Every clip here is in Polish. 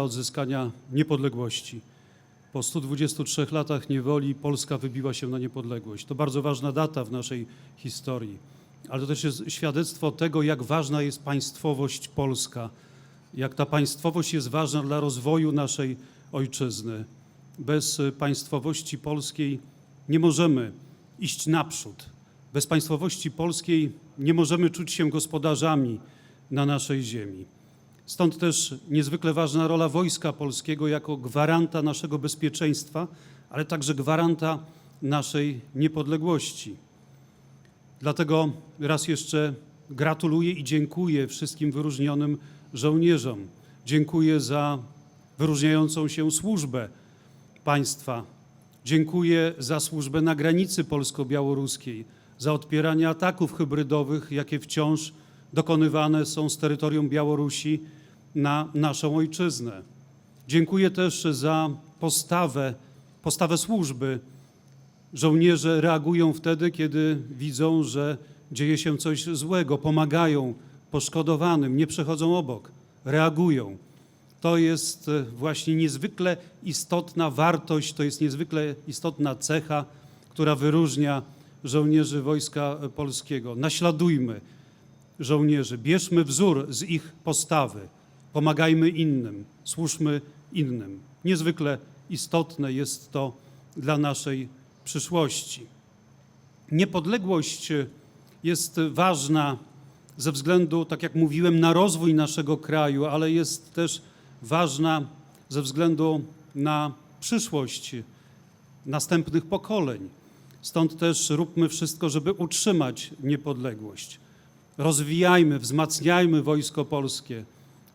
odzyskania niepodległości. Po 123 latach niewoli Polska wybiła się na niepodległość. To bardzo ważna data w naszej historii, ale to też jest świadectwo tego, jak ważna jest państwowość polska, jak ta państwowość jest ważna dla rozwoju naszej ojczyzny. Bez y, państwowości polskiej nie możemy iść naprzód. Bez państwowości polskiej nie możemy czuć się gospodarzami na naszej ziemi. Stąd też niezwykle ważna rola Wojska Polskiego jako gwaranta naszego bezpieczeństwa, ale także gwaranta naszej niepodległości. Dlatego raz jeszcze gratuluję i dziękuję wszystkim wyróżnionym żołnierzom. Dziękuję za wyróżniającą się służbę państwa. Dziękuję za służbę na granicy polsko-białoruskiej, za odpieranie ataków hybrydowych, jakie wciąż dokonywane są z terytorium Białorusi na naszą ojczyznę. Dziękuję też za postawę, postawę służby. Żołnierze reagują wtedy, kiedy widzą, że dzieje się coś złego, pomagają poszkodowanym, nie przechodzą obok, reagują. To jest e, właśnie niezwykle istotna wartość, to jest niezwykle istotna cecha, która wyróżnia żołnierzy Wojska Polskiego. Naśladujmy żołnierzy, bierzmy wzór z ich postawy, pomagajmy innym, służmy innym. Niezwykle istotne jest to dla naszej przyszłości. Niepodległość jest ważna ze względu, tak jak mówiłem, na rozwój naszego kraju, ale jest też ważna ze względu na przyszłość następnych pokoleń. Stąd też róbmy wszystko, żeby utrzymać niepodległość. Rozwijajmy, wzmacniajmy Wojsko Polskie.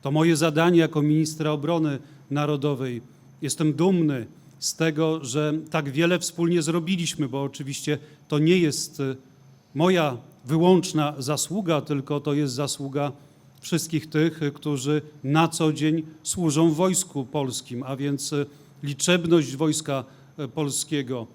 To moje zadanie jako ministra obrony narodowej. Jestem dumny z tego, że tak wiele wspólnie zrobiliśmy, bo oczywiście to nie jest e, moja wyłączna zasługa, tylko to jest zasługa wszystkich tych, e, którzy na co dzień służą Wojsku Polskim, a więc e, liczebność Wojska Polskiego.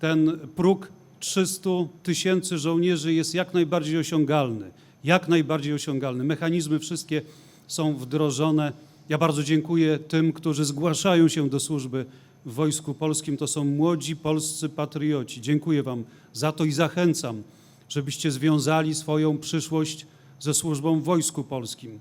Ten próg 300 tysięcy żołnierzy jest jak najbardziej osiągalny, jak najbardziej osiągalny. Mechanizmy wszystkie są wdrożone. Ja bardzo dziękuję tym, którzy zgłaszają się do służby w Wojsku Polskim. To są młodzi polscy patrioci. Dziękuję Wam za to i zachęcam, żebyście związali swoją przyszłość ze służbą w Wojsku Polskim,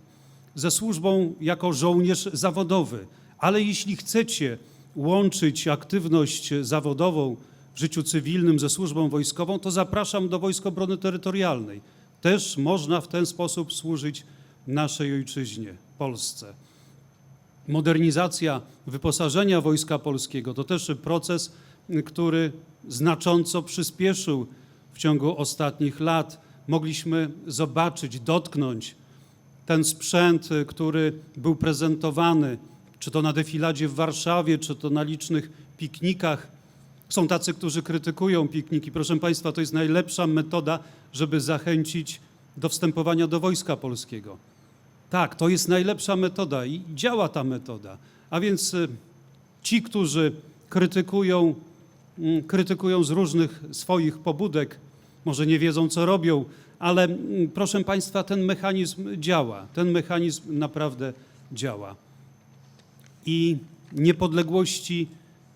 ze służbą jako żołnierz zawodowy. Ale jeśli chcecie łączyć aktywność zawodową życiu cywilnym ze służbą wojskową, to zapraszam do Wojsk Obrony Terytorialnej. Też można w ten sposób służyć naszej ojczyźnie, Polsce. Modernizacja wyposażenia Wojska Polskiego to też proces, który znacząco przyspieszył w ciągu ostatnich lat. Mogliśmy zobaczyć, dotknąć ten sprzęt, który był prezentowany, czy to na defiladzie w Warszawie, czy to na licznych piknikach. Są tacy, którzy krytykują pikniki. Proszę Państwa, to jest najlepsza metoda, żeby zachęcić do wstępowania do Wojska Polskiego. Tak, to jest najlepsza metoda i działa ta metoda. A więc y, ci, którzy krytykują, mm, krytykują z różnych swoich pobudek, może nie wiedzą, co robią, ale mm, proszę Państwa, ten mechanizm działa. Ten mechanizm naprawdę działa. I niepodległości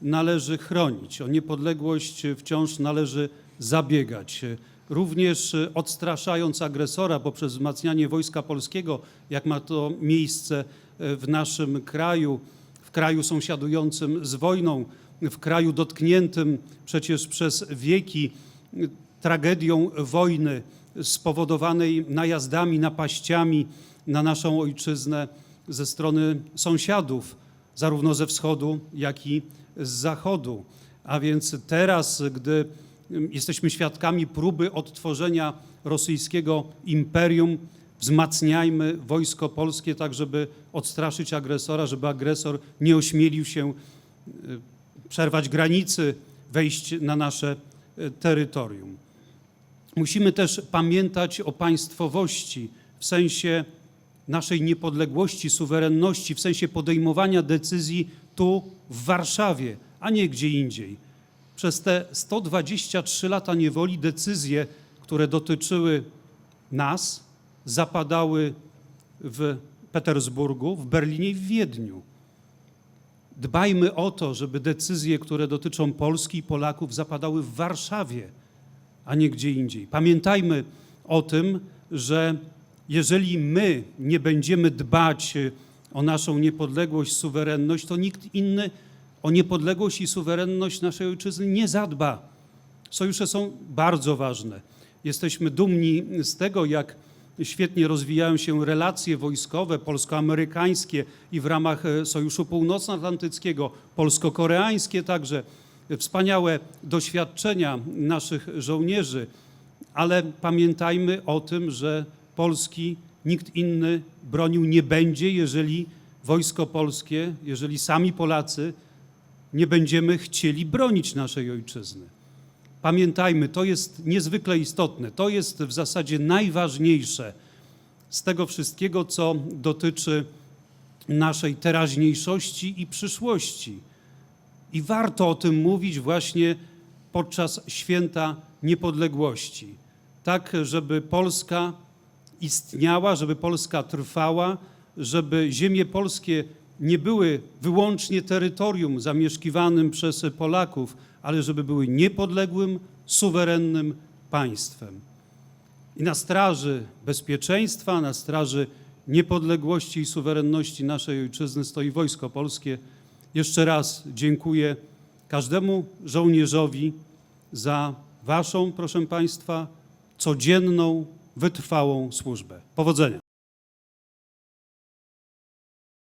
należy chronić, o niepodległość wciąż należy zabiegać. Również odstraszając agresora poprzez wzmacnianie Wojska Polskiego, jak ma to miejsce w naszym kraju, w kraju sąsiadującym z wojną, w kraju dotkniętym przecież przez wieki tragedią wojny spowodowanej najazdami, napaściami na naszą ojczyznę ze strony sąsiadów, zarówno ze wschodu, jak i z zachodu. A więc teraz, gdy jesteśmy świadkami próby odtworzenia rosyjskiego imperium, wzmacniajmy wojsko polskie tak, żeby odstraszyć agresora, żeby agresor nie ośmielił się y, przerwać granicy, wejść na nasze y, terytorium. Musimy też pamiętać o państwowości w sensie naszej niepodległości, suwerenności, w sensie podejmowania decyzji tu w Warszawie, a nie gdzie indziej. Przez te 123 lata niewoli decyzje, które dotyczyły nas, zapadały w Petersburgu, w Berlinie i w Wiedniu. Dbajmy o to, żeby decyzje, które dotyczą Polski i Polaków, zapadały w Warszawie, a nie gdzie indziej. Pamiętajmy o tym, że jeżeli my nie będziemy dbać e, o naszą niepodległość, suwerenność, to nikt inny o niepodległość i suwerenność naszej ojczyzny nie zadba. Sojusze są bardzo ważne. Jesteśmy dumni z tego, jak świetnie rozwijają się relacje wojskowe polsko-amerykańskie i w ramach e, Sojuszu Północnoatlantyckiego, polsko-koreańskie także. Wspaniałe doświadczenia naszych żołnierzy, ale pamiętajmy o tym, że Polski nikt inny bronił nie będzie, jeżeli wojsko polskie, jeżeli sami Polacy nie będziemy chcieli bronić naszej ojczyzny. Pamiętajmy, to jest niezwykle istotne, to jest w zasadzie najważniejsze z tego wszystkiego, co dotyczy naszej teraźniejszości i przyszłości. I warto o tym mówić właśnie podczas święta niepodległości, tak żeby Polska istniała, żeby Polska trwała, żeby ziemie polskie nie były wyłącznie terytorium zamieszkiwanym przez Polaków, ale żeby były niepodległym, suwerennym państwem. I na straży bezpieczeństwa, na straży niepodległości i suwerenności naszej ojczyzny stoi Wojsko Polskie. Jeszcze raz dziękuję każdemu żołnierzowi za Waszą, proszę Państwa, codzienną, wytrwałą służbę. Powodzenia.